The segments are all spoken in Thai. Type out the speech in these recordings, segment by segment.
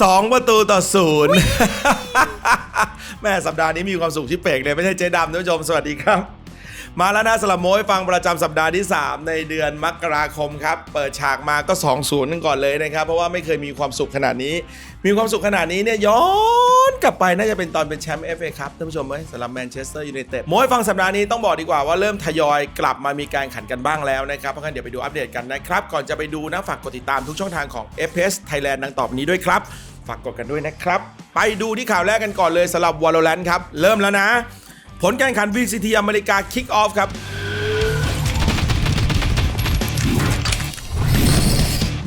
สองประตูต่อศูนย์แม่สัปดาห์นี้มีความสุขที่เป่งเลยไม่ใช่เจ๊ดำท่านผู้ชมสวัสดีครับ มาแล้วนะสลับโม้ให้ฟังประจำสัปดาห์ที่ 3 ในเดือนมกราคมครับ เปิดฉากมาก็ 2 0 กันก่อนเลยนะครับ เพราะว่าไม่เคยมีความสุขขนาดนี้ มีความสุขขนาดนี้เนี่ยย้อนกลับไปน่าจะเป็นตอนเป็นแชมป์เอฟเอครับท่านผู้ชมไหมสำหรับแมนเชสเตอร์ยูไนเต็ดโม้ให้ฟังสัปดาห์นี้ต้องบอกดีกว่าว่าเริ่มทยอยกลับมามีการขันกันบ้างแล้วนะครับเพราะงั้นเดี๋ยวไปดูอัปเดตกันนะครับ ก่อนจะไปดูนะฝากกดติดตามทุกช่องทางของ FS Thailand ดังต่อไปนี้ด้วยครับฝากกดกันด้วยนะครับ ไปดูที่ข่าวแรกกันก่อนเลยสำหรับ Valorant ครับเริ่มแล้วนะ ผลการขัน VCT อเมริกา Kick Off ครับ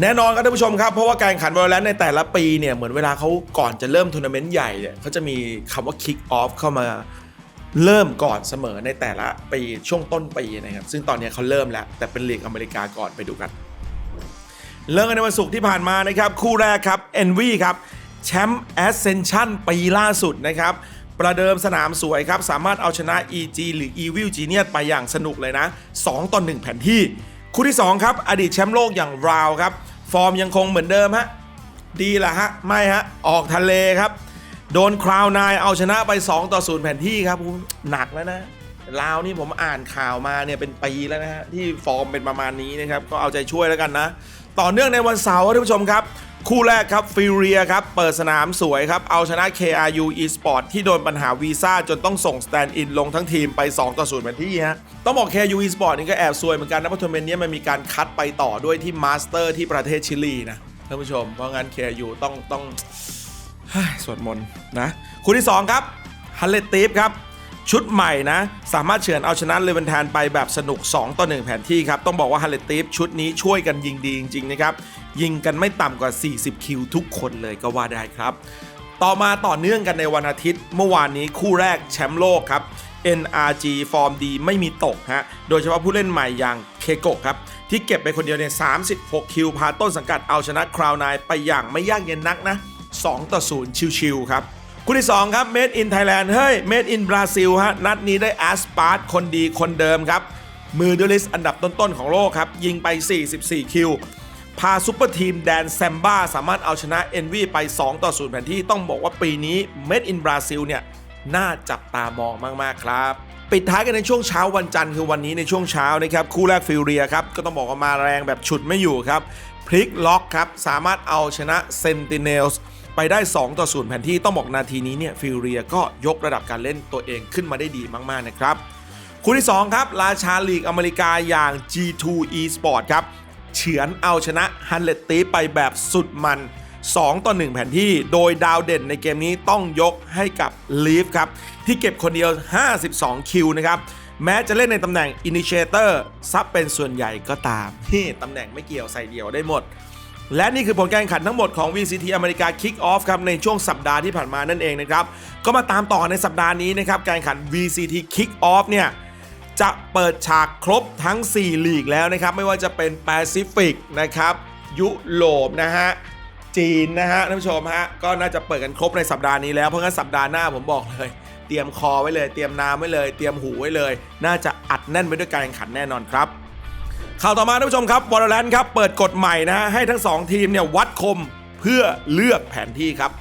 แน่นอนครับท่านผู้ชมครับ เพราะว่าการแข่งขัน Valorant ในแต่ละปีเนี่ยเหมือนเวลาเขาก่อนจะเริ่มทัวร์นาเมนต์ใหญ่เนี่ยเขาจะมีคำว่า Kick Off เข้ามาเริ่มก่อนเสมอในแต่ละปีช่วงต้นปีนะครับ ซึ่งตอนนี้เขาเริ่มแล้ว แต่เป็นลีกอเมริกาก่อนไปดูกัน เริ่มกันในวันศุกร์ที่ผ่านมานะครับ คู่แรกครับ Envy ครับแชมป์ Ascension ปีล่าสุดนะครับ ประเดิมสนามสวยครับ สามารถเอาชนะ EG หรือ Evil Genius ไปอย่างสนุกเลยนะ 2 ต่อ 1 แผนที่ คู่ที่ 2 ครับ อดีตแชมป์โลกอย่างราวครับ ฟอร์มยังคงเหมือนเดิมฮะ ดีละฮะ ไม่ฮะ ออกทะเลครับ โดนคราวนายเอาชนะไป 2 ต่อ0แผนที่ครับหนักแล้วนะลาวนี่ผมอ่านข่าวมาเนี่ยเป็นปีแล้วนะฮะที่ฟอร์มเป็นประมาณนี้นะครับ ก็เอาใจช่วยแล้วกันนะ ต่อเนื่องในวันเสาร์ท่านผู้ชมครับ คู่แรกครับฟิเรียครับเปิดสนามสวยครับ เอาชนะ KRU Esport ที่โดนปัญหาวีซ่าจนต้องส่งสแตนด์อินลงทั้งทีมไป 2 ต่อ0แผนที่ฮะต้องบอก KRU Esport นี่ก็แอบซวยเหมือนกันนะเพราะทัวร์เมนต์นี้มันมีการคัดไปต่อด้วยที่มาสเตอร์ที่ประเทศชิลีนะท่านผู้ชมเพราะงั้น KRU ต้องต้องสวดมนต์นะคู่ที่ 2 ครับฮันเลตีฟครับ ชุดใหม่นะ สามารถเฉือนเอาชนะเลเวนแทนไปแบบสนุก 2 ต่อ 1 แผนที่ครับ ต้องบอกว่าฮันเลตีฟชุดนี้ช่วยกันยิงดีจริง ๆ นะครับ ยิงกันไม่ต่ำกว่า 40 คิวทุกคนเลยก็ว่าได้ครับ ต่อมาต่อเนื่องกันในวันอาทิตย์ เมื่อวานนี้คู่แรกแชมป์โลกครับ NRG ฟอร์มดีไม่มีตกฮะ โดยเฉพาะผู้เล่นใหม่อย่างเคโกะครับ ที่เก็บไปคนเดียวเนี่ย36 คิว พาต้นสังกัดเอาชนะคราวน์ไปอย่างไม่ยากเย็นนักนะ 2 ต่อ 0 ชิวๆครับ คู่ที่ 2 ครับ Made in Thailand เฮ้ย Made in Brazil ฮะ นัดนี้ได้แอสปาร์ตคนดีคนเดิมครับ มือดูลิสอันดับต้นๆของโลกครับ ยิงไป 44 คิว พาซุปเปอร์ทีมแดนแซมบ้าสามารถเอาชนะ NV ไป 2 ต่อ 0 แผนที่ต้องบอกว่าปีนี้ Made in Brazil เนี่ย น่าจับตามองมากๆครับ ปิดท้ายกันในช่วงเช้าวันจันทร์คือวันนี้ในช่วงเช้านะครับคู่แรกฟิลเรียครับก็ต้องบอกว่ามาแรงแบบฉุดไม่อยู่ครับพลิกล็อกครับสามารถเอาชนะเซนติเนลส์ ไปได้ 2 ต่อ0แผนที่ต้องบอกนาทีนี้เนี่ยฟิลเรียก็ยกระดับการเล่นตัวเองขึ้นมาได้ดีมากๆนะครับคู่ที่ 2 ครับ ราชาลีกอเมริกาอย่าง G2 Esport ครับเฉือนเอาชนะฮันเลตตีไปแบบสุดมัน 2 ต่อ 1 แผนที่ โดยดาวเด่นในเกมนี้ต้องยกให้กับลีฟครับ ที่เก็บคนเดียว 52 คิวนะครับ แม้จะเล่นในตำแหน่ง Initiator ซับเป็นส่วนใหญ่ก็ตามนี่ตำแหน่งไม่เกี่ยวใส่เดี่ยวได้หมด และนี่คือผลการแข่งขันทั้งหมดของ VCT อเมริกา Kick Off ครับในช่วงสัปดาห์ที่ผ่านมานั่นเองนะครับก็มาตามต่อในสัปดาห์นี้นะครับการแข่งขัน VCT Kick Off เนี่ยจะเปิดฉากครบทั้ง 4 ลีกแล้วนะครับ ไม่ว่าจะเป็นแปซิฟิกนะครับยุโรปนะฮะจีนนะฮะท่านผู้ชมฮะก็น่าจะเปิดกันครบในสัปดาห์นี้แล้วเพราะงั้นสัปดาห์หน้าผมบอกเลย เตรียมคอไว้เลย เตรียมน้ำไว้เลย เตรียมหูไว้เลย น่าจะอัดแน่นไปด้วยการแข่งขันแน่นอนครับ ข่าวต่อมาท่านผู้ชมครับวอลเลนครับเปิดกฎใหม่นะฮะให้ทั้ง 2 ทีมเนี่ยวัดคมเพื่อเลือกแผนที่ครับ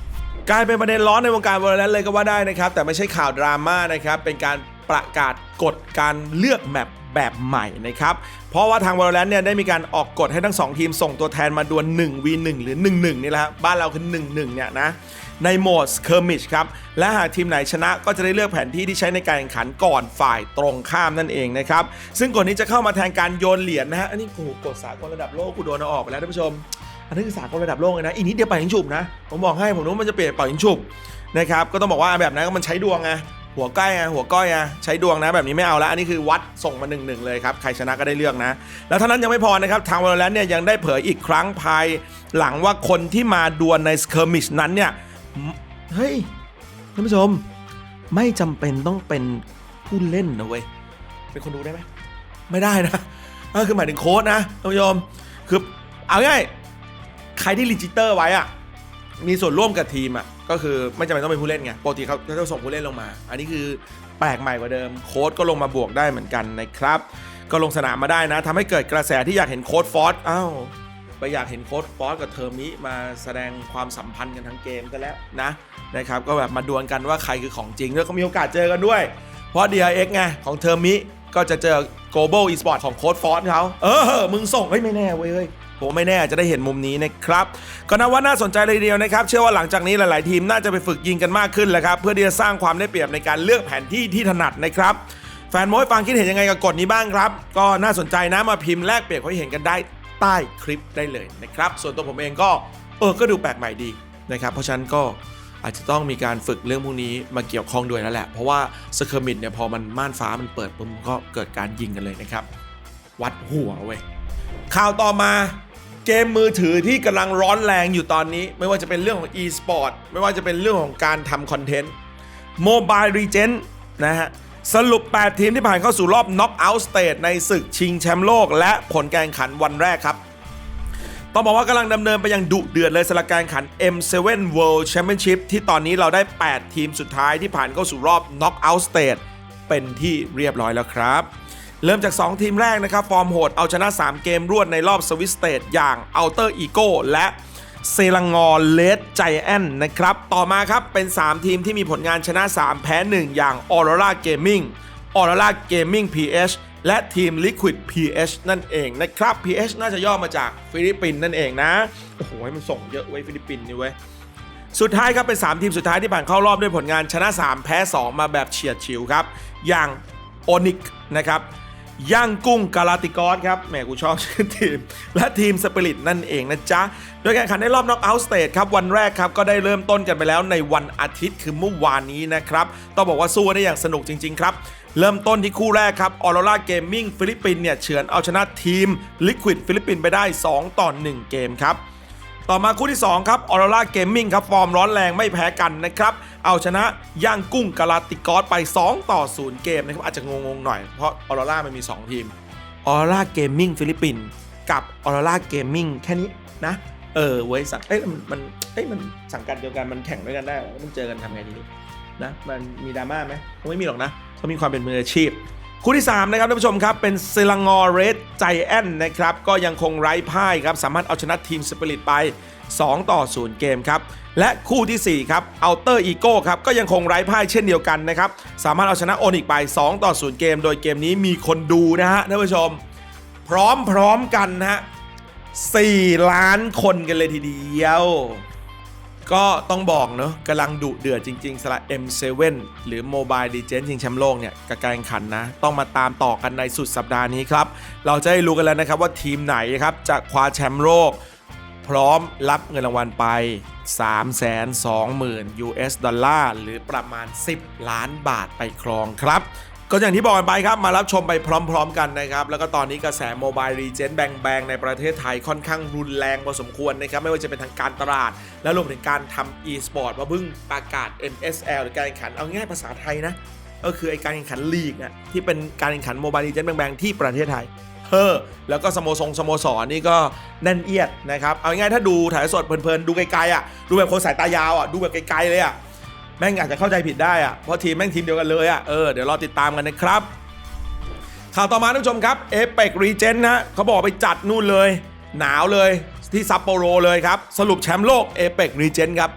กลายเป็นประเด็นร้อนในวงการวอลเลนเลยก็ว่าได้นะครับ แต่ไม่ใช่ข่าวดราม่านะครับ เป็นการประกาศกฎการเลือกแมปแบบใหม่นะครับ เพราะว่าทาง Valorant เนี่ยได้มีการออกกฎให้ทั้ง 2 ทีมส่งตัวแทนมาดวล1 v 1หรือ 1 1 นี่แหละครับบ้านเราคือ 1 1 เนี่ยนะ ในโหมด skirmish ครับ และหากทีมไหนชนะก็จะได้เลือกแผนที่ที่ใช้ในการแข่งขันก่อนฝ่ายตรงข้ามนั่นเองนะครับ ซึ่งกฎนี้จะเข้ามาแทนการโยนเหรียญนะฮะ อันนี้กูกฎสากลระดับโลกกูโดนเอาออกไปแล้วท่านผู้ชม อันนี้คือสากลระดับโลกเลยนะ อีกนิดเดียวเป่ายิงฉุบนะ ผมบอกให้ผมรู้มันจะเปลี่ยนเป่ายิงฉุบนะครับ ก็ต้องบอกว่าแบบนั้นก็มันใช้ดวงไงหัวใกล้ไงหัวก้อยไงใช้ดวงนะแบบนี้ไม่เอาแล้วอันนี้คือวัดส่งมา1นเลยครับ ใครชนะก็ได้เลือกนะ แล้วเท่านั้นยังไม่พอนะครับ ทางวอลเลนเนี่ยยังได้เผยอีกครั้งภายหลังว่าคนที่มาดวลในสเคอร์มิชนั้นเนี่ย เฮ้ยท่านผู้ชม ไม่จำเป็นต้องเป็นผู้เล่นนะเว้ย เป็นคนดูได้ไหมไม่ได้นะก็คือหมายถึงโค้ดนะท่านผู้ชม คือเอาง่ายใครที่รีจิสเตอร์ไว้อะมีส่วนร่วมกับทีมอะก็คือไม่จำเป็นต้องเป็นผู้เล่นไงปกติเขาเขาจะส่งผู้เล่นลงมา อันนี้คือแปลกใหม่กว่าเดิม โค้ดก็ลงมาบวกได้เหมือนกันนะครับ ก็ลงสนามมาได้นะทำให้เกิดกระแสที่อยากเห็นโค้ดฟอสอ้าว ไปอยากเห็นโค้ดฟอสกับเทอร์มิมาแสดงความสัมพันธ์กันทั้งเกมกันแล้วนะนะครับก็แบบมาดวลกันว่าใครคือของจริงแล้วก็มีโอกาสเจอกันด้วย เพราะ DRX ไงของเทอร์มิก็จะเจอ Global Esport ของโค้ดฟอสเขาเออมึงส่งเฮ้ยไม่แน่เว้ยผมไม่แน่จะได้เห็นมุมนี้นะครับก็นับว่าน่าสนใจเลยเดียวนะครับ เชื่อว่าหลังจากนี้หลาย ๆ ทีมน่าจะไปฝึกยิงกันมากขึ้นแหละครับ เพื่อที่จะสร้างความได้เปรียบในการเลือกแผนที่ที่ถนัดนะครับ แฟนม้ยฟังคิดเห็นยังไงกับกฎนี้บ้างครับ ก็น่าสนใจนะมาพิมพ์แลกเปลี่ยนความเห็นกันได้ ใต้คลิปได้เลยนะครับ ส่วนตัวผมเองก็เออก็ดูแปลกใหม่ดีนะครับเพราะฉะนั้นก็อาจจะต้องมีการฝึกเรื่องพวกนี้มาเกี่ยวข้องด้วยแล้วแหละ เพราะว่าสเคอร์มิดเนี่ยพอมันม่านฟ้ามันเปิดปุ๊บก็เกิดการยิงกันเลยนะครับ วัดหัวเว้ยข่าวต่อมาเกมมือถือที่กำลังร้อนแรงอยู่ตอนนี้ ไม่ว่าจะเป็นเรื่องของ e-sport ไม่ว่าจะเป็นเรื่องของการทำคอนเทนต์ Mobile Legends นะฮะ สรุป 8 ทีมที่ผ่านเข้าสู่รอบ Knockout Stage ในศึกชิงแชมป์โลก และผลการแข่งขันวันแรกครับ ต้องบอกว่ากำลังดำเนินไปอย่างดุเดือดเลยสำหรับการแข่งขัน M7 World Championship ที่ตอนนี้เราได้ 8 ทีมสุดท้ายที่ผ่านเข้าสู่รอบ Knockout Stage เป็นที่เรียบร้อยแล้วครับ เริ่มจาก 2 ทีมแรกนะครับ ฟอร์มโหดเอาชนะ 3 เกมรวดในรอบสวิสเตดอย่าง Outer Ego และ เซลังงอเลดไจแอนนะครับ ต่อมาครับเป็น 3 ทีมที่มีผลงานชนะ 3 แพ้ 1 อย่าง Aurora Gaming Aurora Gaming PH และทีม Liquid PH นั่นเองนะครับ PH น่าจะย่อมาจากฟิลิปปินส์นั่นเองนะ โอ้โห มันส่งเยอะไว้ยฟิลิปปินส์นี่เว้ย สุดท้ายครับเป็น 3 ทีมสุดท้ายที่ผ่านเข้ารอบด้วยผลงานชนะ 3 แพ้ 2 มาแบบเฉียดฉิวครับ อย่างโอนิกนะครับย่างกุ้งกาลาติกอสครับแหมกูชอบชื่อทีม และทีมสปิริตนั่นเองนะจ๊ะ โดยการแข่งขันในรอบน็อกเอาท์สเตจครับวันแรกครับก็ได้เริ่มต้นกันไปแล้วในวันอาทิตย์คือเมื่อวานนี้นะครับ ต้องบอกว่าสู้ได้อย่างสนุกจริง ๆ ครับเริ่มต้นที่คู่แรกครับออโรราเกมมิ่งฟิลิปปินเนี่ยเฉือนเอาชนะทีมลิควิดฟิลิปปินไปได้ 2 ต่อ 1 เกมครับ ต่อมาคู่ที่ 2 ครับออโรราเกมมิ่งครับ ฟอร์มร้อนแรงไม่แพ้กันนะครับ เอาชนะย่างกุ้งกาลาติกอสไป 2 ต่อ 0 เกมนะครับ อาจจะงงๆหน่อย เพราะออโรรามันมี 2 ทีมออโรราเกมมิ่งฟิลิปปินกับออโรราเกมมิ่งแค่นี้นะ เออเว้ยสังเอ้ยมันมันเอ้ยมันสังกัดเดียวกันมันแข่งด้วยกันได้มันเจอกันทำไงดีนะมันมีดราม่าไหมคงไม่มีหรอกนะเขามีความเป็นมืออาชีพ คู่ที่ 3 นะครับท่านผู้ชมครับ เป็นเซลังอเรสไจแอนนะครับ ก็ยังคงไร้พ่ายครับ สามารถเอาชนะทีมสปิริตไป 2 ต่อ 0 เกมครับ และคู่ทีสี่4 ครับอัลเตอร์อีโก้ครับ ก็ยังคงไร้พ่ายเช่นเดียวกันนะครับ สามารถเอาชนะโอนิกไป 2 ต่อ 0 เกม โดยเกมนี้มีคนดูนะฮะท่านผู้ชม พร้อมๆกันนะฮะ 4 ล้านคนกันเลยทีเดียว ก็ต้องบอกเนอะกำลังดุเดือดจริง ๆสำหรับ M7 หรือ Mobile Legends ชิงแชมป์โลกเนี่ยกับการแข่งขันนะ ต้องมาตามต่อกันในสุดสัปดาห์นี้ครับ เราจะได้รู้กันแล้วนะครับว่าทีมไหนครับจะคว้าแชมป์โลก พร้อมรับเงินรางวัลไป 320,000 US ดอลลาร์หรือประมาณ 10 ล้านบาทไปครองครับ ก็อย่างที่บอกกันไปครับ มารับชมไปพร้อม ๆ กันนะครับ แล้วก็ตอนนี้กระแสโมบายรีเจนแบงๆในประเทศไทยค่อนข้างรุนแรงพอสมควรนะครับ ไม่ว่าจะเป็นทางการตลาด และรวมถึงการทำ e-sport ว่าเพิ่งประกาศ MSL หรือการแข่งขันเอาง่ายภาษาไทยนะ ก็คือไอการแข่งขันลีกอะที่เป็นการแข่งขันโมบายรีเจนแบงๆที่ประเทศไทยเฮ้อแล้วก็สโมสรสโมสรนี่ก็แน่นเอียดนะครับเอาง่ายถ้าดูถ่ายสดเพลินๆดูไกลๆอะดูแบบคนสายตายาวอะดูแบบไกลๆเลยอะ แม่งอาจจะเข้าใจผิดได้อะเพราะทีมแม่งทีมเดียวกันเลยอะเออเดี๋ยวรอติดตามกันนะครับข่าวต่อมาท่านผู้ชมครับเอเปกรีเจนนะเขาบอกไปจัดนู่นเลย หนาวเลยที่ซัปโปโรเลยครับ สรุปแชมป์โลกเอเปกรีเจนครับ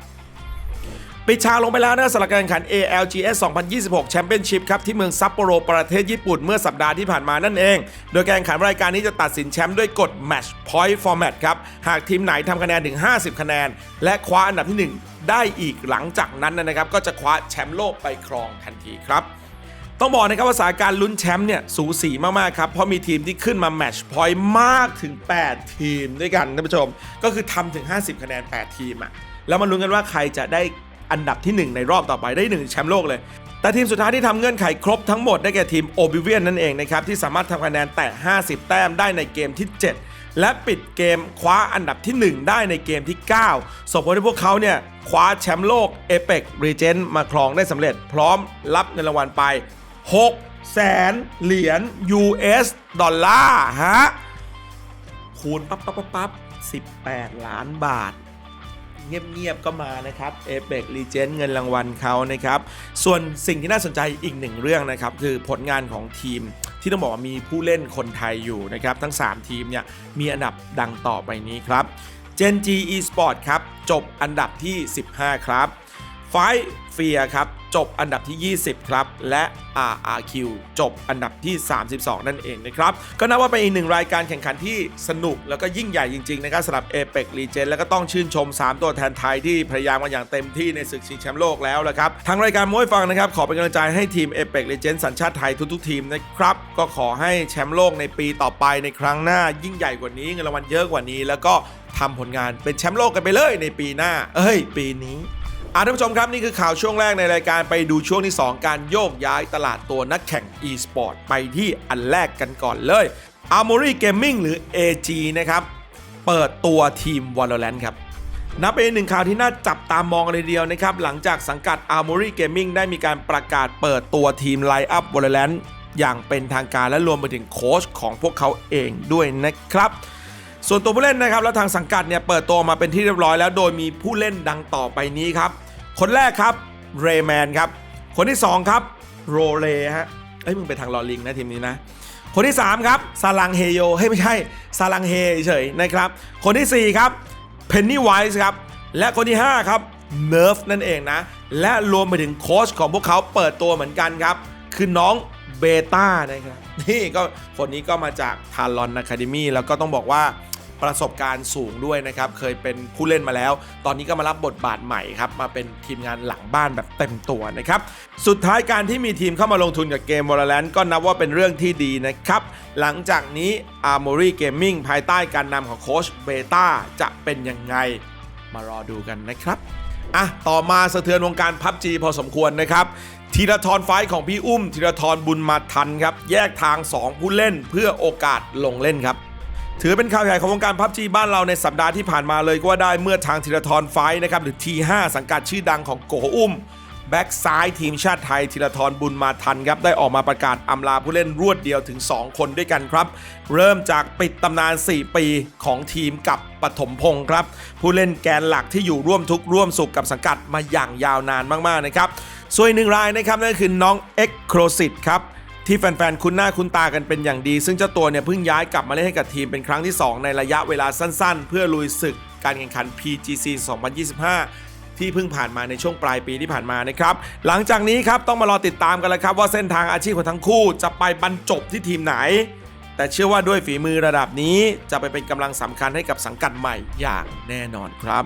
ปิดฉากลงไปแล้วนะสำหรับการแข่งขัน ALGS 2026 Championship ครับที่เมืองซัปโปโรประเทศญี่ปุ่นเมื่อสัปดาห์ที่ผ่านมานั่นเอง โดยการแข่งขันรายการนี้จะตัดสินแชมป์ด้วยกฎ Match Point Format ครับ หากทีมไหนทำคะแนนถึง 50 คะแนน และคว้าอันดับที่ 1 ได้อีกหลังจากนั้นนะครับ ก็จะคว้าแชมป์โลกไปครองทันทีครับต้องบอกนะครับว่าสาการลุ้นแชมป์เนี่ยสูสีมาก ๆ ครับ เพราะมีทีมที่ขึ้นมาแมตช์พอยต์มากถึง 8 ทีมด้วยกันท่านผู้ชม ก็คือทำถึง 50 คะแนน 8 ทีมอะแล้วมาลุ้นกันว่าใครจะได้ อันดับที่ 1 ในรอบต่อไปได้1แชมป์โลกเลย แต่ทีมสุดท้ายที่ทำเงื่อนไขครบทั้งหมดได้แก่ทีมโอบิเวียนนั่นเองนะครับที่สามารถทำคะแนนแตะ 50 แต้มได้ในเกมที่ 7 และปิดเกมคว้าอันดับที่ 1 ได้ในเกมที่ 9ส่งผลให้พวกเขาเนี่ยคว้าแชมป์โลก a p e c Regent มาครองได้สำเร็จ พร้อมรับเงินรางวัลไป 6แสนเหรียญ US ดอลลาร์ ฮะ คูณ ปั๊บปั๊บปั๊บปั๊บ18 ล้านบาท เงียบๆก็มานะครับ a p e c Legend เงินรางวัลเขานะครับ ส่วนสิ่งที่น่าสนใจอีกหนึ่งเรื่องนะครับ คือผลงานของทีมที่ต้องบอกว่ามีผู้เล่นคนไทยอยู่นะครับ ทั้ง 3 ทีมเนี่ยมีอันดับดังต่อไปนี้ครับ Gen G Esport ครับ จบอันดับที่ 15 ครับไฟเฟียครับ จบอันดับที่ 20 ครับ และ RRQ จบอันดับที่ 32 นั่นเองนะครับ ก็นับว่าเป็นอีกหนึ่งรายการแข่งขันที่สนุกแล้วก็ยิ่งใหญ่จริง ๆ นะครับสำหรับ Apex Legends แล้วก็ต้องชื่นชม 3 ตัวแทนไทยที่พยายามมาอย่างเต็มที่ในศึกชิงแชมป์โลกแล้วละครับทางรายการมวยฟังนะครับ ขอเป็นกำลังใจให้ทีม Apex Legends สัญชาติไทยทุกๆทีมนะครับ ก็ขอให้แชมป์โลกในปีต่อไปในครั้งหน้ายิ่งใหญ่กว่านี้เงินรางวัลเยอะกว่านี้ แล้วก็ทำผลงานเป็นแชมป์โลกกันไปเลยในปีหน้า เอ้ย ปีนี้ อะท่านผู้ชมครับ นี่คือข่าวช่วงแรกในรายการไปดูช่วงที่ 2 การโยกย้ายตลาดตัวนักแข่ง e-sport ไปที่อันแรกกันก่อนเลย Armory Gaming หรือ AG นะครับ เปิดตัวทีม Valorant ครับนับเป็นหนึ่งข่าวที่น่าจับตามองเลยเดียวนะครับ หลังจากสังกัด Armory Gaming ได้มีการประกาศเปิดตัวทีมไลน์อัพ Valorant อย่างเป็นทางการและรวมไปถึงโค้ชของพวกเขาเองด้วยนะครับส่วนตัวผู้เล่นนะครับแล้วทางสังกัดเนี่ยเปิดตัวมาเป็นที่เรียบร้อยแล้วโดยมีผู้เล่นดังต่อไปนี้ครับ คนแรกครับเรแมนครับ คนที่ 2 ครับโรเลฮะเอ้ยมึงไปทางลอลิงนะทีมนี้นะ คนที่ 3 ครับซาลังเฮโยเฮ้ยไม่ใช่ซาลังเฮเฉยนะครับ คนทีสี่ 4 ครับเพนนี่ไวส์ครับ และคนที่ 5 ครับเนิร์ฟนั่นเองนะ และรวมไปถึงโค้ชของพวกเขาเปิดตัวเหมือนกันครับ คือน้องเบต้านะครับ นี่ก็คนนี้ก็มาจากทารอนอะคาเดมี่แล้วก็ต้องบอกว่า ประสบการณ์สูงด้วยนะครับ เคยเป็นผู้เล่นมาแล้ว ตอนนี้ก็มารับบทบาทใหม่ครับ มาเป็นทีมงานหลังบ้านแบบเต็มตัวนะครับ สุดท้ายการที่มีทีมเข้ามาลงทุนกับเกม Valorant ก็นับว่าเป็นเรื่องที่ดีนะครับ หลังจากนี้ Armory Gaming ภายใต้การนำของโค้ชเบต้าจะเป็นยังไงมารอดูกันนะครับอะต่อมาสะเทือนวงการพับจีพอสมควรนะครับธีรทรไฟของพี่อุ้มธีรทรบุญมาทันครับ แยกทาง 2 ผู้เล่นเพื่อโอกาสลงเล่นครับ ถือเป็นข่าวใหญ่ของวงการพับจีบ้านเราในสัปดาห์ที่ผ่านมาเลยก็ว่าได้เมื่อทางธีรทรไฟนะครับหรือ T5 สังกัดชื่อดังของโกอุ้มแบ็กซ้ายทีมชาติไทยธีรทรบุญมาทันครับ ได้ออกมาประกาศอำลาผู้เล่นรวดเดียวถึง 2 คนด้วยกันครับ เริ่มจากปิดตำนาน 4 ปีของทีมกับปฐมพงศ์ครับ ผู้เล่นแกนหลักที่อยู่ร่วมทุกข์ร่วมสุขกับสังกัดมาอย่างยาวนานมาก ๆ นะครับ ส่วนหนึ่งรายนะครับนั่นก็คือน้องเอ็กโครสิตครับ ที่แฟนๆ คุ้นหน้าคุ้นตากันเป็นอย่างดี ซึ่งเจ้าตัวเนี่ยเพิ่งย้ายกลับมาเล่นให้กับทีมเป็นครั้งที่ 2 ในระยะเวลาสั้นๆ เพื่อลุยศึกการแข่งขัน PGC 2025ที่เพิ่งผ่านมาในช่วงปลายปีที่ผ่านมานะครับ หลังจากนี้ครับต้องมารอติดตามกันแล้วครับ ว่าเส้นทางอาชีพของทั้งคู่จะไปบรรจบที่ทีมไหน แต่เชื่อว่าด้วยฝีมือระดับนี้จะไปเป็นกำลังสำคัญให้กับสังกัดใหม่อย่างแน่นอนครับ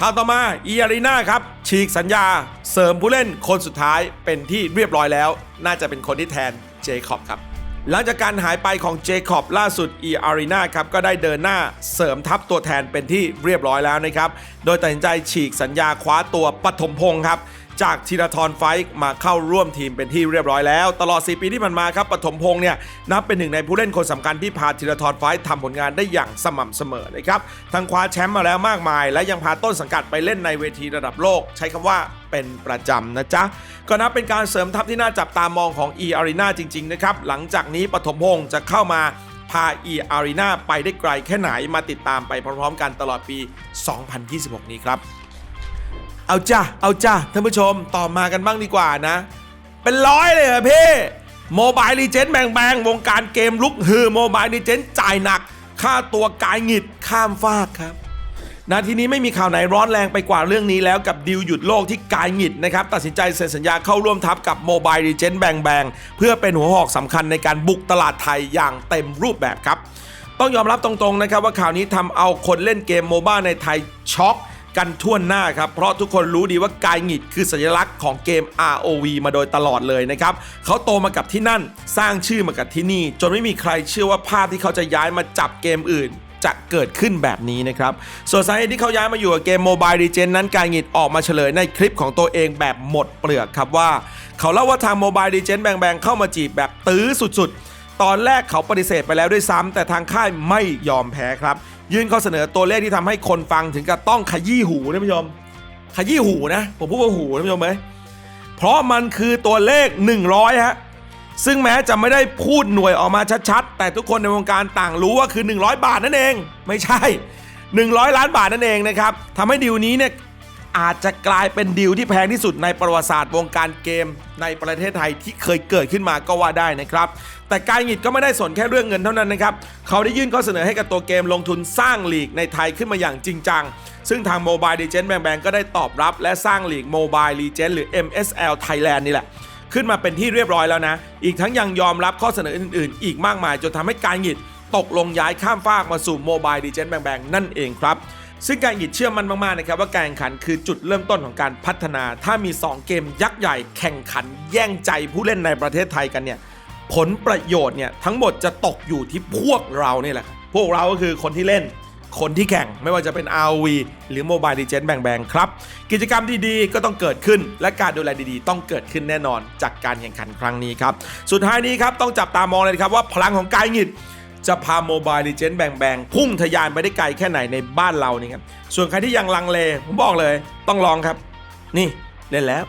ข่าวต่อมาอีอารีนาครับ ฉีกสัญญา เสริมผู้เล่นคนสุดท้ายเป็นที่เรียบร้อยแล้ว น่าจะเป็นคนที่แทนเจคอบครับ หลังจากการหายไปของเจคอบล่าสุดอีอารีนาครับก็ได้เดินหน้าเสริมทัพตัวแทนเป็นที่เรียบร้อยแล้วนะครับ โดยตัดสินใจฉีกสัญญาคว้าตัวปฐมพงศ์ครับ จากธีรทรไฟท์มาเข้าร่วมทีมเป็นที่เรียบร้อยแล้ว ตลอด 4 ปีที่ผ่านมาครับปฐมพงศ์เนี่ยนับเป็นหนึ่งในผู้เล่นคนสำคัญที่พาธีรทรไฟท์ทำผลงานได้อย่างสม่ำเสมอนะครับทั้งคว้าแชมป์มาแล้วมากมาย และยังพาต้นสังกัดไปเล่นในเวทีระดับโลก ใช้คำว่าเป็นประจำนะจ๊ะ ก็นับเป็นการเสริมทัพที่น่าจับตามองของ e a r e n a จริง ๆ นะครับ หลังจากนี้ปฐมพงศ์จะเข้ามาพา e a r e n a ไปได้ไกลแค่ไหนมาติดตามไปพร้อมๆ กันตลอดปี 2026 นี้ครับ เอาจ้ะเอาจ้ะท่านผู้ชมต่อมากันบ้างดีกว่านะ เป็นร้อยเลยเหรอพี่โมบายลีเจนแบงแบงวงการเกมลุกฮือโมบายลีเจนจ่ายหนัก ค่าตัวกายหงิดข้ามฟากครับนาทีนี้ไม่มีข่าวไหนร้อนแรงไปกว่าเรื่องนี้แล้วกับดิวหยุดโลกที่กายหงิดนะครับ ตัดสินใจเซ็นสัญญาเข้าร่วมทัพกับโมบายรีเจนแบงแบงเพื่อเป็นหัวหอกสำคัญในการบุกตลาดไทยอย่างเต็มรูปแบบครับ ต้องยอมรับตรงๆนะครับว่าข่าวนี้ทำเอาคนเล่นเกมโมบ้าในไทยช็อก กันทั่วหน้าครับ เพราะทุกคนรู้ดีว่ากายหงิดคือสัญลักษณ์ของเกม ROV มาโดยตลอดเลยนะครับ เขาโตมากับที่นั่นสร้างชื่อมากับที่นี่ จนไม่มีใครเชื่อว่าภาพที่เขาจะย้ายมาจับเกมอื่นจะเกิดขึ้นแบบนี้นะครับ ส่วนสาเหตุที่เขาย้ายมาอยู่กับเกมโมบายดีเจนนั้นกายหงิดออกมาเฉลยในคลิปของตัวเองแบบหมดเปลือกครับว่า เขาเล่าว่าทางโมบายดีเจนแบงแบงเข้ามาจีบแบบตื้อสุดๆ ตอนแรกเขาปฏิเสธไปแล้วด้วยซ้ำแต่ทางค่ายไม่ยอมแพ้ครับ ยื่นข้อเสนอตัวเลขที่ทำให้คนฟังถึงกับต้องขยี้หูนะผู้ชม ขยี้หูนะ ผมพูดว่าหูนะผู้ชมไหมเพราะมันคือตัวเลข 100 ฮะ ซึ่งแม้จะไม่ได้พูดหน่วยออกมาชัดๆ แต่ทุกคนในวงการต่างรู้ว่าคือ 100 บาทนั่นเอง ไม่ใช่ 100 ล้านบาทนั่นเองนะครับทำให้ดีลนี้เนี่ย อาจจะกลายเป็นดีลที่แพงที่สุดในประวัติศาสตร์วงการเกม ในประเทศไทยที่เคยเกิดขึ้นมาก็ว่าได้นะครับ แต่การหงิดก็ไม่ได้สนแค่เรื่องเงินเท่านั้นนะครับ เขาได้ยื่นข้อเสนอให้กับตัวเกมลงทุนสร้างลีกในไทยขึ้นมาอย่างจริงจัง ซึ่งทาง Mobile Legends แบงแบงก็ได้ตอบรับ และสร้างลีก Mobile Legends หรือ MSL Thailand นี่แหละขึ้นมาเป็นที่เรียบร้อยแล้วนะ อีกทั้งยังยอมรับข้อเสนออื่น ๆ อีกมากมาย จนทำให้การหงิดตกลงย้ายข้ามฟากมาสู่ Mobile Legends แบงแบงนั่นเองครับ ซึ่งการหยิดเชื่อมันมากๆนะครับว่าการแข่งขันคือจุดเริ่มต้นของการพัฒนา ถ้ามี 2 เกมยักษ์ใหญ่แข่งขันแย่งใจผู้เล่นในประเทศไทยกันเนี่ยผลประโยชน์เนี่ยทั้งหมดจะตกอยู่ที่พวกเราเนี่ยแหละพวกเราก็คือคนที่เล่น คนที่แข่งไม่ว่าจะเป็น ROV หรือ Mobile Legends แบ่งๆครับ กิจกรรมดีๆ ก็ต้องเกิดขึ้น และการดูแลดีๆ ต้องเกิดขึ้นแน่นอนจากการแข่งขันครั้งนี้ครับ สุดท้ายนี้ครับต้องจับตามองเลยครับว่าพลังของกายหงิด จะพา Mobile Legends แบ่งๆ พุ่งทะยานไปได้ไกลแค่ไหนในบ้านเรานี่ครับ ส่วนใครที่ยังลังเล ผมบอกเลย ต้องลองครับ นี่เล่นแล้ว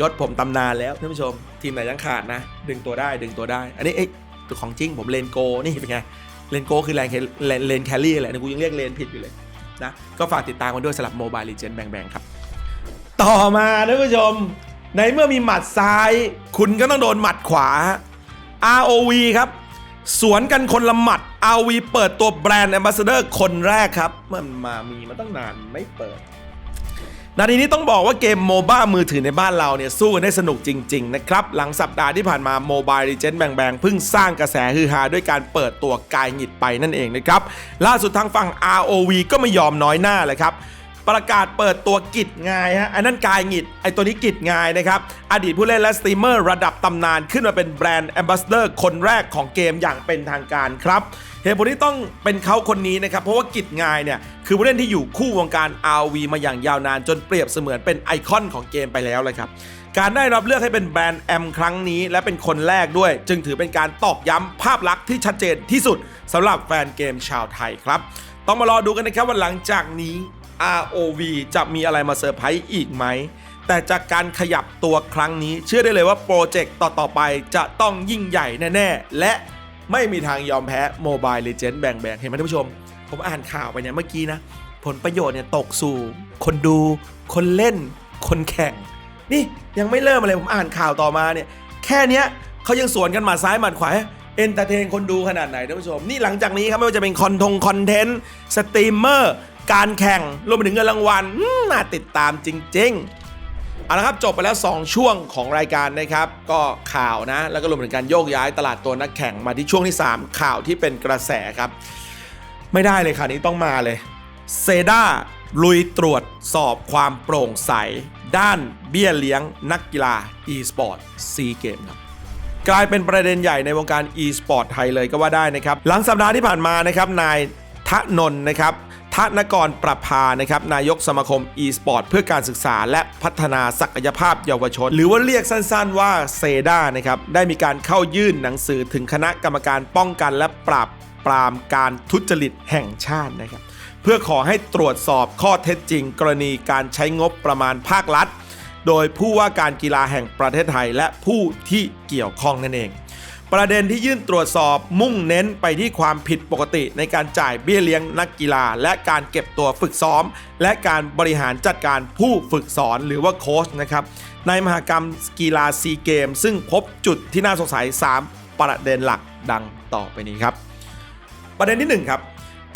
ยศผมตำนานแล้วท่านผู้ชม ทีมไหนยังขาดนะ ดึงตัวได้ดึงตัวได้ อันนี้เอ้ยตัวของจริงผมเลนโกนี่เป็นไงเลนโกคือแรงเลนเลนแคลรี่แหละกูยังเรียกเลนผิดอยู่เลยนะก็ฝากติดตามกันด้วยสำหรับ Mobile Legends แบ่งๆครับ ต่อมาท่านผู้ชม ในเมื่อมีหมัดซ้าย คุณก็ต้องโดนหมัดขวา ROV ครับ สวนกันคนละหมัด ROV เปิดตัวแบรนด์ a m b a s s a d o r คนแรกครับ มันมามีมาตั้งนานไม่เปิด นาทีนี้ต้องบอกว่าเกมโมบ้ามือถือในบ้านเราเนี่ย สู้กันได้สนุกจริง ๆ นะครับ หลังสัปดาห์ที่ผ่านมา Mobile Legends แบงแบงเพิ่งสร้างกระแสฮือฮาด้วยการเปิดตัวกายหงิดไปนั่นเองนะครับ ล่าสุดทางฝั่ง ROV ก็ไม่ยอมน้อยหน้าเลยครับ ประกาศเปิดตัวกิจงายฮะอันนั้นกายหงิดไอตัวนี้กิจงายนะครับอดีตผู้เล่นและสตรีมเมอร์ระดับตำนานขึ้นมาเป็นแบรนด์แอมบาสเดอร์คนแรกของเกมอย่างเป็นทางการครับเหตุผลที่ต้องเป็นเขาคนนี้นะครับ เพราะว่ากิจงายเนี่ย คือผู้เล่นที่อยู่คู่วงการ RV มาอย่างยาวนานจนเปรียบเสมือนเป็นไอคอนของเกมไปแล้วเลยครับ การได้รับเลือกให้เป็นแบรนด์แอมครั้งนี้และเป็นคนแรกด้วย จึงถือเป็นการตอกย้ำภาพลักษณ์ที่ชัดเจนที่สุดสำหรับแฟนเกมชาวไทยครับ ต้องมารอดูกันนะครับว่าหลังจากนี้ ROV จะมีอะไรมาเซอร์ไพรส์อีกไหม แต่จากการขยับตัวครั้งนี้ เชื่อได้เลยว่าโปรเจกต์ต่อ ๆ ไปจะต้องยิ่งใหญ่แน่ ๆ และไม่มีทางยอมแพ้ Mobile Legends แบ่งๆเห็นไหมท่านผู้ชม ผมอ่านข่าวไปเนี่ยเมื่อกี้นะ ผลประโยชน์เนี่ยตกสู่ คนดู คนเล่น คนแข่ง นี่ยังไม่เริ่มอะไรผมอ่านข่าวต่อมาเนี่ย แค่เนี้ยเขายังสวนกันหมาซ้ายหมัดขวาเอนเตอร์เทนคนดูขนาดไหนท่านผู้ชม นี่หลังจากนี้ครับ ไม่ว่าจะเป็นคอนทงคอนเทนต์ สตรีมเมอร์ การแข่งรวมไปถึงเงินรางวัลน่าติดตามจริง ๆเอาละครับจบไปแล้ว 2 ช่วงของรายการนะครับ ก็ข่าวนะ แล้วก็รวมถึงการโยกย้ายตลาดตัวนักแข่งมาที่ช่วงที่ 3 ข่าวที่เป็นกระแสครับ ไม่ได้เลยค่ะนี้ต้องมาเลยเซด้าลุยตรวจสอบความโปร่งใส ด้านเบี้ยเลี้ยงนักกีฬา e-sport ซีเกมครับกลายเป็นประเด็นใหญ่ในวงการ e-sport ไทยเลยก็ว่าได้นะครับ หลังสัปดาห์ที่ผ่านมานะครับนายทะนนนะครับ ทะนกรประภานะครับนายกสมาคม e-sport เพื่อการศึกษาและพัฒนาศักยภาพเยาวชน หรือว่าเรียกสั้นๆว่าเซด้านะครับได้มีการเข้ายื่นหนังสือถึงคณะกรรมการป้องกันและปราบปรามการทุจริตแห่งชาตินะครับเพื่อขอให้ตรวจสอบข้อเท็จจริง กรณีการใช้งบประมาณภาครัฐ โดยผู้ว่าการกีฬาแห่งประเทศไทยและผู้ที่เกี่ยวข้องนั่นเอง ประเด็นที่ยื่นตรวจสอบมุ่งเน้นไปที่ความผิดปกติในการจ่ายเบี้ยเลี้ยงนักกีฬา และการเก็บตัวฝึกซ้อม และการบริหารจัดการผู้ฝึกสอนหรือว่าโค้ชนะครับในมหกรรมกีฬาซีเกม ซึ่งพบจุดที่น่าสงสัย 3 ประเด็นหลักดังต่อไปนี้ครับ ประเด็นที่ 1 ครับ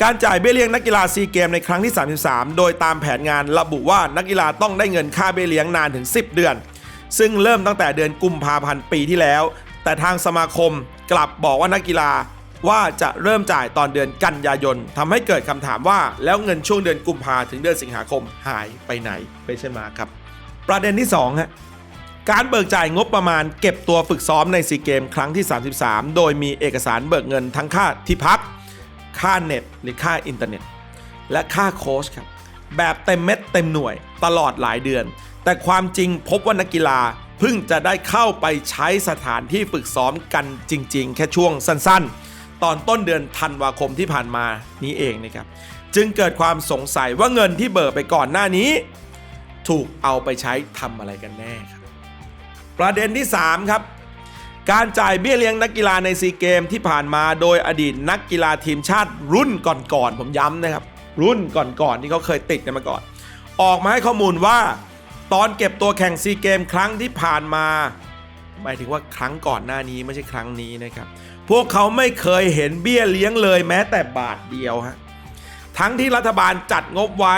การจ่ายเบี้ยเลี้ยงนักกีฬาซีเกมในครั้งที่ 33 โดยตามแผนงานระบุว่านักกีฬาต้องได้เงินค่าเบี้ยเลี้ยงนานถึง 10 เดือน ซึ่งเริ่มตั้งแต่เดือนกุมภาพันธ์ปีที่แล้ว แต่ทางสมาคมกลับบอกว่านักกีฬาว่าจะเริ่มจ่ายตอนเดือนกันยายนทำให้เกิดคำถามว่าแล้วเงินช่วงเดือนกุมภาถึงเดือนสิงหาคมหายไปไหนไปเช่นมาครับ ประเด็นที่2ฮะการเบิกจ่ายงบประมาณเก็บตัวฝึกซ้อมในซีเกมครั้งที่ 33 โดยมีเอกสารเบิกเงินทั้งค่าที่พัก ค่าเน็ตหรือค่าอินเทอร์เน็ต และค่าโค้ชครับแบบเต็มเม็ดเต็มหน่วยตลอดหลายเดือน แต่ความจริงพบว่านักกีฬา เพิ่งจะได้เข้าไปใช้สถานที่ฝึกซ้อมกันจริง ๆ แค่ช่วงสั้นๆ ตอนต้นเดือนธันวาคมที่ผ่านมานี้เองนะครับ จึงเกิดความสงสัยว่าเงินที่เบิกไปก่อนหน้านี้ ถูกเอาไปใช้ทำอะไรกันแน่ครับ ประเด็นที่ 3 ครับ การจ่ายเบี้ยเลี้ยงนักกีฬาในซีเกมที่ผ่านมาโดยอดีตนักกีฬาทีมชาติรุ่นก่อนๆผมย้ำนะครับ รุ่นก่อนๆที่เขาเคยติดกันมาก่อน ออกมาให้ข้อมูลว่า ตอนเก็บตัวแข่งซีเกมครั้งที่ผ่านมาหมายถึงว่าครั้งก่อนหน้านี้ไม่ใช่ครั้งนี้นะครับ พวกเขาไม่เคยเห็นเบี้ยเลี้ยงเลยแม้แต่บาทเดียวฮะทั้งที่รัฐบาลจัดงบไว้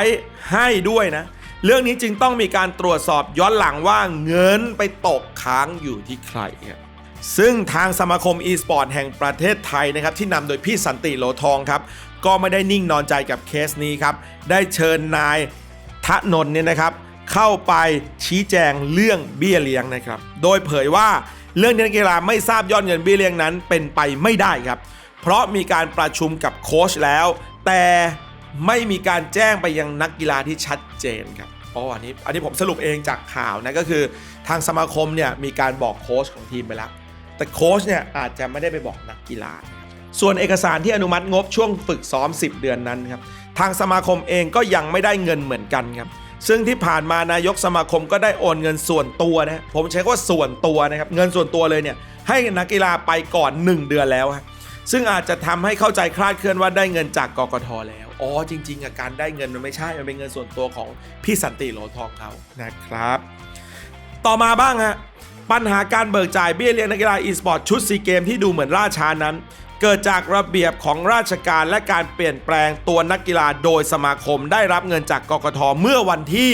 ให้ด้วยนะ เรื่องนี้จึงต้องมีการตรวจสอบย้อนหลังว่าเงินไปตกค้างอยู่ที่ใครครับซึ่งทางสมาคม e-sport แห่งประเทศไทยนะครับ ที่นำโดยพี่สันติโหลทองครับ ก็ไม่ได้นิ่งนอนใจกับเคสนี้ครับ ได้เชิญนายทะนนเนี่ยนะครับ เข้าไปชี้แจงเรื่องเบี้ยเลี้ยงนะครับ โดยเผยว่าเรื่องนักกีฬาไม่ทราบยอดเงินเบี้ยเลี้ยงนั้นเป็นไปไม่ได้ครับ เพราะมีการประชุมกับโค้ชแล้ว แต่ไม่มีการแจ้งไปยังนักกีฬาที่ชัดเจนครับเพราะอันนี้อันนี้ผมสรุปเองจากข่าวนะก็คือ ทางสมาคมเนี่ยมีการบอกโค้ชของทีมไปแล้ว แต่โค้ชเนี่ยอาจจะไม่ได้ไปบอกนักกีฬา ส่วนเอกสารที่อนุมัติงบช่วงฝึกซ้อม 10 เดือนนั้นครับทางสมาคมเองก็ยังไม่ได้เงินเหมือนกันครับ ซึ่งที่ผ่านมานายกสมาคมก็ได้โอนเงินส่วนตัวนะผมใช้ว่าส่วนตัวนะครับเงินส่วนตัวเลยเนี่ยให้นักกีฬาไปก่อน 1 เดือนแล้วฮะซึ่งอาจจะทำให้เข้าใจคลาดเคลื่อนว่าได้เงินจากกกทแล้ว อ๋อจริงๆอะการได้เงินมันไม่ใช่ มันเป็นเงินส่วนตัวของพี่สันติโหลทองเขานะครับ ต่อมาบ้างฮะปัญหาการเบิกจ่ายเบี้ยเลี้ยงนักกีฬาอีสปอร์ตชุดซีเกมที่ดูเหมือนล่าช้านั้น เกิดจากระเบียบของราชการและการเปลี่ยนแปลงตัวนักกีฬาโดยสมาคมได้รับเงินจากกกทเมื่อวันที่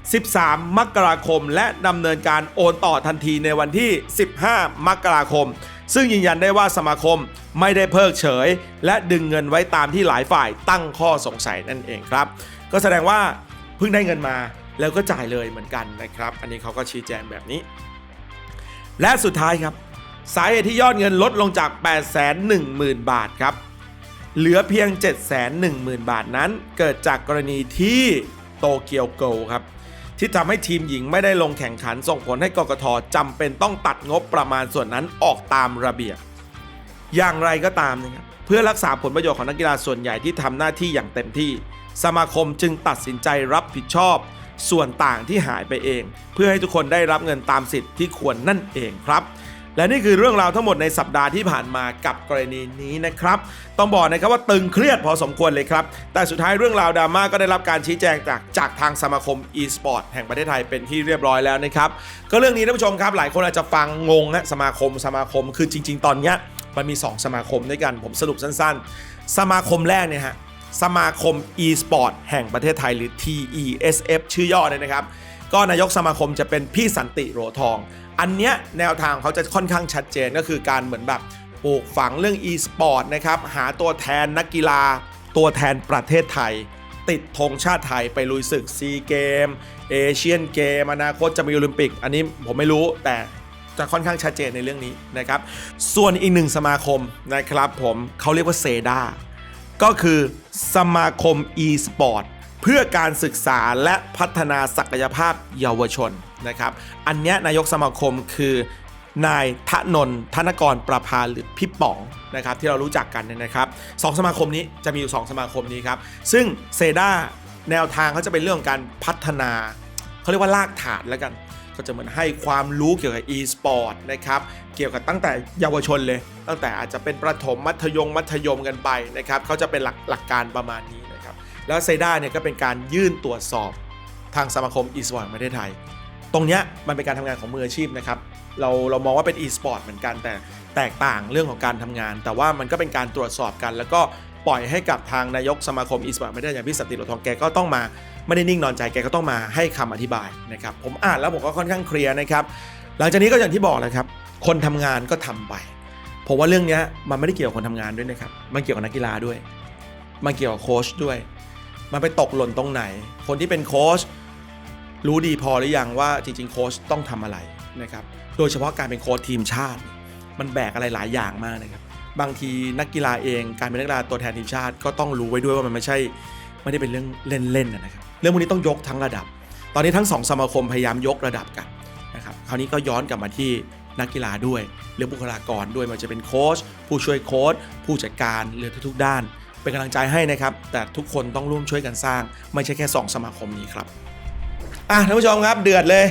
13 มกราคม และดำเนินการโอนต่อทันทีในวันที่ 15 มกราคม ซึ่งยืนยันได้ว่าสมาคมไม่ได้เพิกเฉย และดึงเงินไว้ตามที่หลายฝ่ายตั้งข้อสงสัยนั่นเองครับ ก็แสดงว่าเพิ่งได้เงินมาแล้วก็จ่ายเลยเหมือนกันนะครับ อันนี้เขาก็ชี้แจงแบบนี้ และสุดท้ายครับ สาเหตุที่ยอดเงินลดลงจาก 810,000 บาทครับ เหลือเพียง 710,000 บาทนั้น เกิดจากกรณีที่โตเกียวโกลครับ ที่ทำให้ทีมหญิงไม่ได้ลงแข่งขันส่งผลให้กกทจำเป็นต้องตัดงบประมาณส่วนนั้นออกตามระเบียบ อย่างไรก็ตามนะครับเพื่อรักษาผลประโยชน์ของนักกีฬาส่วนใหญ่ที่ทำหน้าที่อย่างเต็มที่ สมาคมจึงตัดสินใจรับผิดชอบ ส่วนต่างที่หายไปเอง เพื่อให้ทุกคนได้รับเงินตามสิทธิ์ที่ควรนั่นเองครับ และนี่คือเรื่องราวทั้งหมดในสัปดาห์ที่ผ่านมากับกรณีนี้นะครับ ต้องบอกนะครับว่าตึงเครียดพอสมควรเลยครับ แต่สุดท้ายเรื่องราวดราม่าก็ได้รับการชี้แจงจากจากทางสมาคม e-sport แห่งประเทศไทยเป็นที่เรียบร้อยแล้วนะครับก็เรื่องนี้ท่านผู้ชมครับ หลายคนอาจจะฟังงงนะสมาคมสมาคมคือจริง ๆ ตอนเนี้ยมันมี 2 สมาคมด้วยกันผมสรุปสั้น ๆ สมาคมแรกเนี่ยฮะสมาคม e-sport แห่งประเทศไทยหรือ TESF ชื่อย่อเลยนะครับ ก็นายกสมาคมจะเป็นพี่สันติโรทอง อันเนี้ยแนวทางเขาจะค่อนข้างชัดเจนก็คือการเหมือนแบบปลูกฝังเรื่อง e-sport นะครับ หาตัวแทนนักกีฬา ตัวแทนประเทศไทย ติดธงชาติไทยไปลุยศึกซีเกมเอเชียนเกมอนาคตจะมีโอลิมปิก อันนี้ผมไม่รู้แต่จะค่อนข้างชัดเจนในเรื่องนี้นะครับ ส่วนอีกหนึ่งสมาคมนะครับผมเขาเรียกว่าเซดาก็คือสมาคม e-sport เพื่อการศึกษาและพัฒนาศักยภาพเยาวชนนะครับ อันนี้นายกสมาคมคือนายทะนนทนกรประภาหรือพี่ป๋องนะครับที่เรารู้จักกันเนี่ยนะครับสองสมาคมนี้จะมีอยู่ 2 สมาคมนี้ครับซึ่งเซดาแนวทางเขาจะเป็นเรื่องการพัฒนาเขาเรียกว่าลากฐานแล้วกันก็จะเหมือนให้ความรู้เกี่ยวกับ e-sport นะครับเกี่ยวกับตั้งแต่เยาวชนเลย ตั้งแต่อาจจะเป็นประถมมัธยมมัธยมกันไปนะครับเขาจะเป็นหลักหลักการประมาณนี้ แล้วเซด้าเนี่ยก็เป็นการยื่นตรวจสอบทางสมาคม e-sport แห่งประเทศไทย ตรงเนี้ยมันเป็นการทำงานของมืออาชีพนะครับเราเรามองว่าเป็น e-sport เหมือนกันแต่แตกต่างเรื่องของการทำงาน แต่ว่ามันก็เป็นการตรวจสอบกัน แล้วก็ปล่อยให้กับทางนายกสมาคม e-sport ไม่ได้อย่างพี่สติโหลทองแกก็ต้องมาไม่ได้นิ่งนอนใจแกก็ต้องมาให้คำอธิบายนะครับผมอ่านแล้วผมก็ค่อนข้างเคลียร์นะครับหลังจากนี้ก็อย่างที่บอกเลยครับคนทำงานก็ทำไปผมว่าเรื่องเนี้ยมันไม่ได้เกี่ยวกับคนทำงานด้วยนะครับ มันเกี่ยวกับนักกีฬาด้วย มันเกี่ยวกับโค้ชด้วย มันไปตกหล่นตรงไหน คนที่เป็นโค้ชรู้ดีพอหรือยังว่าจริงๆโค้ชต้องทำอะไรนะครับ โดยเฉพาะการเป็นโค้ชทีมชาติ มันแบกอะไรหลายอย่างมากนะครับ บางทีนักกีฬาเองการเป็นนักกีฬาตัวแทนทีมชาติ ก็ต้องรู้ไว้ด้วยว่ามันไม่ใช่ไม่ได้เป็นเรื่องเล่นๆนะครับ เรื่องพวกนี้ต้องยกทั้งระดับ ตอนนี้ทั้งสองสมาคมพยายามยกระดับกันนะครับ คราวนี้ก็ย้อนกลับมาที่นักกีฬาด้วย หรือบุคลากรด้วยมันจะเป็นโค้ชผู้ช่วยโค้ชผู้จัดการหรือทุกๆด้าน เป็นกำลังใจให้นะครับ แต่ทุกคนต้องร่วมช่วยกันสร้าง ไม่ใช่แค่ 2 สมาคมนี้ครับ อะท่านผู้ชมครับเดือดเลย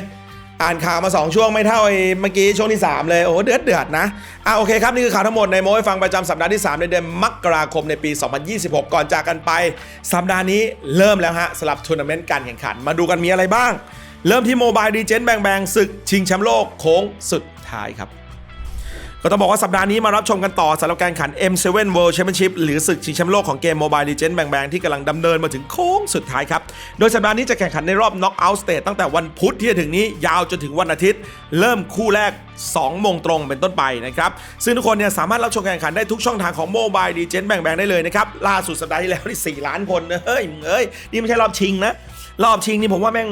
อ่านข่าวมา 2 ช่วงไม่เท่าไอ้เมื่อกี้ช่วงที่ 3 เลยโอ้โหเดือดเดือดนะอะโอเคครับ นี่คือข่าวทั้งหมดในโม้ให้ฟังประจำสัปดาห์ที่ 3 ในเดือนมกราคมในปี 2026 ก่อนจากกันไป สัปดาห์นี้เริ่มแล้วฮะสำหรับทัวร์นาเมนต์การแข่งขัน มาดูกันมีอะไรบ้าง เริ่มที่โมบายดีเจนแบงแบงศึกชิงแชมป์โลกโค้งสุดท้ายครับ ก็ต้องบอกว่าสัปดาห์นี้มารับชมกันต่อสำหรับการแข่งขัน M7 World Championship หรือศึกชิงแชมป์โลกของเกม Mobile Legends แบงแบงที่กำลังดำเนินมาถึงโค้งสุดท้ายครับ โดยสัปดาห์นี้จะแข่งขันในรอบ Knockout Stage ตั้งแต่วันพุธที่จะถึงนี้ยาวจนถึงวันอาทิตย์ เริ่มคู่แรก2โมงตรงเป็นต้นไปนะครับ ซึ่งทุกคนเนี่ยสามารถรับชมการแข่งขันได้ทุกช่องทางของ Mobile Legends แบงแบงได้เลยนะครับล่าสุดสัปดาห์ที่แล้วนี่4ล้านคนเฮ้ยเอ้ยนี่ไม่ใช่รอบชิงนะรอบชิงนี่ผมว่าแม่ง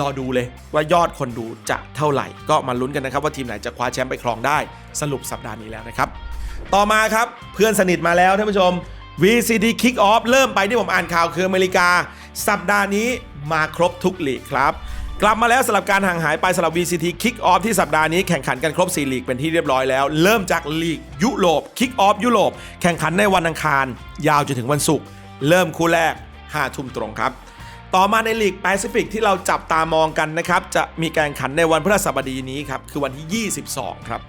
รอดูเลยว่ายอดคนดูจะเท่าไหร่ ก็มาลุ้นกันนะครับว่าทีมไหนจะคว้าแชมป์ไปครองได้สรุปสัปดาห์นี้แล้วนะครับ ต่อมาครับเพื่อนสนิทมาแล้วท่านผู้ชม VCT Kick Off เริ่มไปที่ผมอ่านข่าวคืออเมริกา สัปดาห์นี้มาครบทุกลีกครับกลับมาแล้วสำหรับการห่างหายไปสำหรับ VCT Kick Off ที่สัปดาห์นี้แข่งขันกันครบ 4 ลีกเป็นที่เรียบร้อยแล้ว เริ่มจากลีกยุโรป Kick Off ยุโรปแข่งขันในวันอังคาร ยาวจนถึงวันศุกร์เริ่มคู่แรก5ทุ่มตรงครับ ต่อมาในลีกแปซิฟิกที่เราจับตามองกันนะครับ จะมีการแข่งขันในวันพฤหัสบดีนี้ครับ คือวันที่ 22 ครับ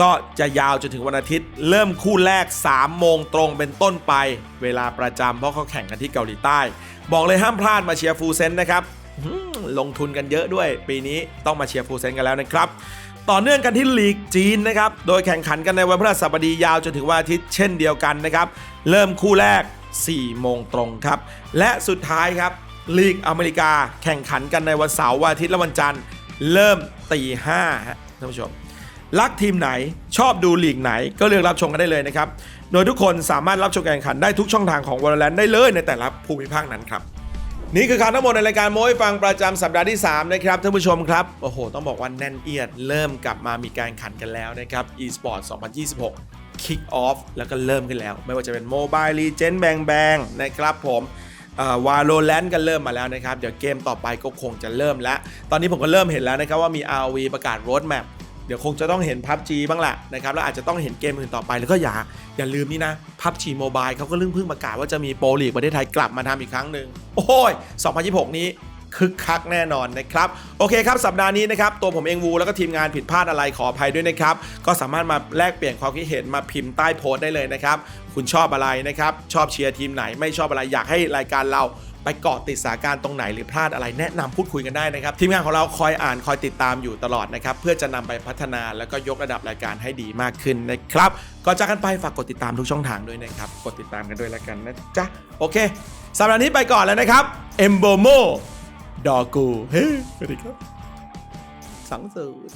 ก็จะยาวจนถึงวันอาทิตย์ เริ่มคู่แรก 3 โมงตรงเป็นต้นไป เวลาประจำเพราะเขาแข่งกันที่เกาหลีใต้ บอกเลยห้ามพลาดมาเชียร์ฟูลเซนนะครับลงทุนกันเยอะด้วย ปีนี้ต้องมาเชียร์ฟูลเซนกันแล้วนะครับต่อเนื่องกันที่ลีกจีนนะครับ โดยแข่งขันกันในวันพฤหัสบดียาวจนถึงวันอาทิตย์เช่นเดียวกันนะครับ เริ่มคู่แรก 4 โมงตรงครับ และสุดท้ายครับ ลีกอเมริกาแข่งขันกันในวันเสาร์วันอาทิตย์และวันจันทร์ เริ่มตีห้าฮะท่านผู้ชมรักทีมไหนชอบดูลีกไหนก็เลือกรับชมกันได้เลยนะครับ โดยทุกคนสามารถรับชมการแข่งขันได้ทุกช่องทางของ Valorant ได้เลยในแต่ละภูมิภาคนั้นครับนี่คือข่าวทั้งหมดในรายการโม้ให้ฟังประจำสัปดาห์ที่ 3 นะครับท่านผู้ชมครับ โอ้โห ต้องบอกว่าแน่นเอียด เริ่มกลับมามีการแข่งขันกันแล้วนะครับ eSport 2026 Kick Off แล้วก็เริ่มขึ้นแล้ว ไม่ว่าจะเป็น Mobile Legends Bang Bang นะครับผม วาโลแลนกันเริ่มมาแล้วนะครับ เดี๋ยวเกมต่อไปก็คงจะเริ่มแล้ว ตอนนี้ผมก็เริ่มเห็นแล้วนะครับว่ามี RV ประกาศ Road Map เดี๋ยวคงจะต้องเห็น PUBG บ้างแหละนะครับแล้วอาจจะต้องเห็นเกมอื่นต่อไปแล้วก็อย่าอย่าลืมนี่นะ PUBG Mobile เขาก็เพิ่งเพิ่งประกาศว่าจะมีโปรลีกประเทศไทยกลับมาทำอีกครั้งหนึ่งโอ้ย 2026 นี้ คึกคักแน่นอนนะครับ โอเคครับ สัปดาห์นี้นะครับ ตัวผมเองวูแล้วก็ทีมงานผิดพลาดอะไรขออภัยด้วยนะครับ ก็สามารถมาแลกเปลี่ยนความคิดเห็นมาพิมพ์ใต้โพสต์ได้เลยนะครับ คุณชอบอะไรนะครับ ชอบเชียร์ทีมไหน ไม่ชอบอะไรอยากให้รายการเราไปเกาะติดสาการตรงไหนหรือพลาดอะไรแนะนำพูดคุยกันได้นะครับ ทีมงานของเราคอยอ่านคอยติดตามอยู่ตลอดนะครับ เพื่อจะนำไปพัฒนาแล้วก็ยกระดับรายการให้ดีมากขึ้นนะครับก่อนจากกันไปฝากกดติดตามทุกช่องทางด้วยนะครับ กดติดตามกันด้วยแล้วกันนะจ๊ะโอเคสัปดาห์นี้ไปก่อนแล้วนะครับเอมโบโม ดอกูเฮ้สวัสดีครับสังเสริญ